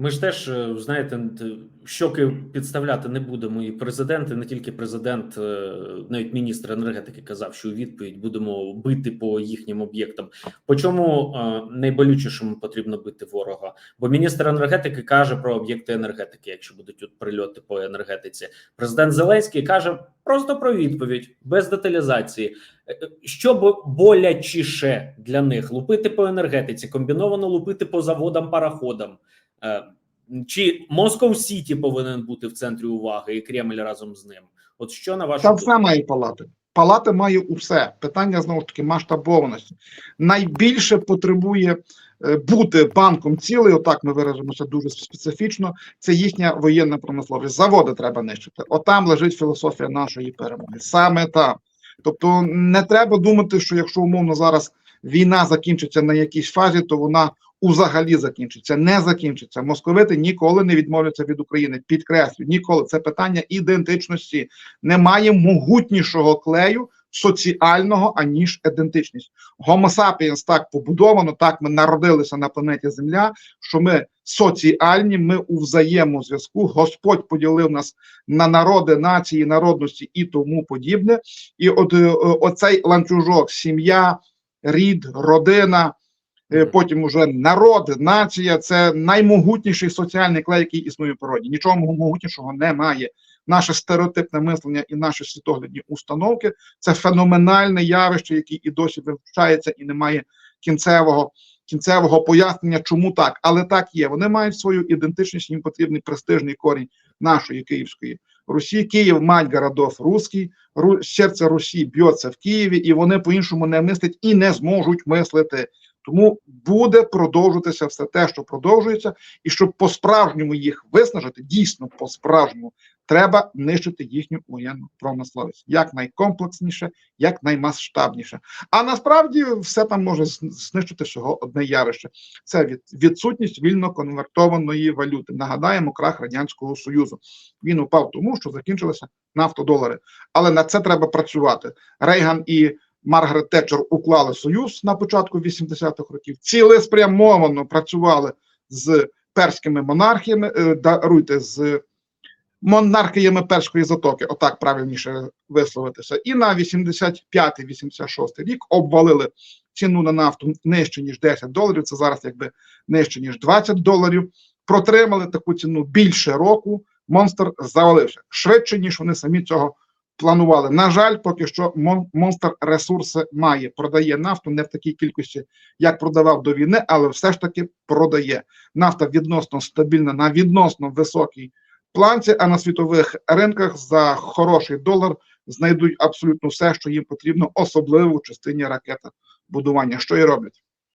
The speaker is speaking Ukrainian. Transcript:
Ми ж теж е, знаєте, щоки підставляти не будемо. І президент, і не тільки президент, е, навіть міністр енергетики казав, що у відповідь будемо бити по їхнім об'єктам. По чому е, найболючішому потрібно бити ворога? Бо міністр енергетики каже про об'єкти енергетики, якщо будуть тут прильоти по енергетиці. Президент Зеленський каже просто про відповідь без деталізації. Що болячіше для них лупити по енергетиці, комбіновано лупити по заводам, параходам. Е, Чи Москов Сіті повинен бути в центрі уваги і Кремль разом з ним? От що на вашу Там думку? все має палати. Палата має усе. Питання знову ж таки масштабованості. Найбільше потребує е, бути банком цілий, отак ми виражемося дуже специфічно. Це їхня воєнна промисловість. Заводи треба нищити. Отам лежить філософія нашої перемоги. Саме там. Тобто, не треба думати, що якщо умовно зараз війна закінчиться на якійсь фазі, то вона узагалі закінчиться. Не закінчиться. Московити ніколи не відмовляться від України. Підкреслюю, ніколи це питання ідентичності. Немає могутнішого клею соціального аніж ідентичність. Homo так побудовано, так ми народилися на планеті Земля, що ми соціальні, ми у взаємозв'язку. Господь поділив нас на народи, нації, народності і тому подібне. І от е, оцей ланцюжок, сім'я, рід, родина. Е. Потім уже народ, нація це наймогутніший соціальний клей, який існує в природі. Нічого могутнішого немає. Наше стереотипне мислення і наші світоглядні установки це феноменальне явище, яке і досі вивчається і не має кінцевого кінцевого пояснення, чому так, але так є. Вони мають свою ідентичність, їм потрібний престижний корінь нашої Київської Русі. Київ мать городов русський, Ру, серце Русі б'ється в Києві, і вони по-іншому не мислять і не зможуть мислити. Тому буде продовжуватися все те, що продовжується, і щоб по-справжньому їх виснажити, дійсно по-справжньому, треба нищити їхню воєнну промисловість як найкомплексніше, як наймасштабніше. А насправді все там може знищити всього одне явище: це від, відсутність вільно конвертованої валюти. Нагадаємо, крах радянського союзу. Він упав тому, що закінчилися нафтодолари. Але на це треба працювати. Рейган і Маргарет Тетчер уклали союз на початку 80-х років. Цілеспрямовано працювали з перськими монархіями, е, даруйте з монархіями перської затоки, отак правильніше висловитися. І на 85-86 рік обвалили ціну на нафту нижче ніж 10 доларів. Це зараз якби нижче ніж 20 доларів. Протримали таку ціну більше року. Монстр завалився швидше, ніж вони самі цього планували. На жаль, поки що Мон- монстр ресурси має, продає нафту не в такій кількості, як продавав до війни, але все ж таки продає. Нафта відносно стабільна на відносно високій планці, а на світових ринках за хороший долар знайдуть абсолютно все, що їм потрібно, особливо в частині ракетобудування, що і роблять.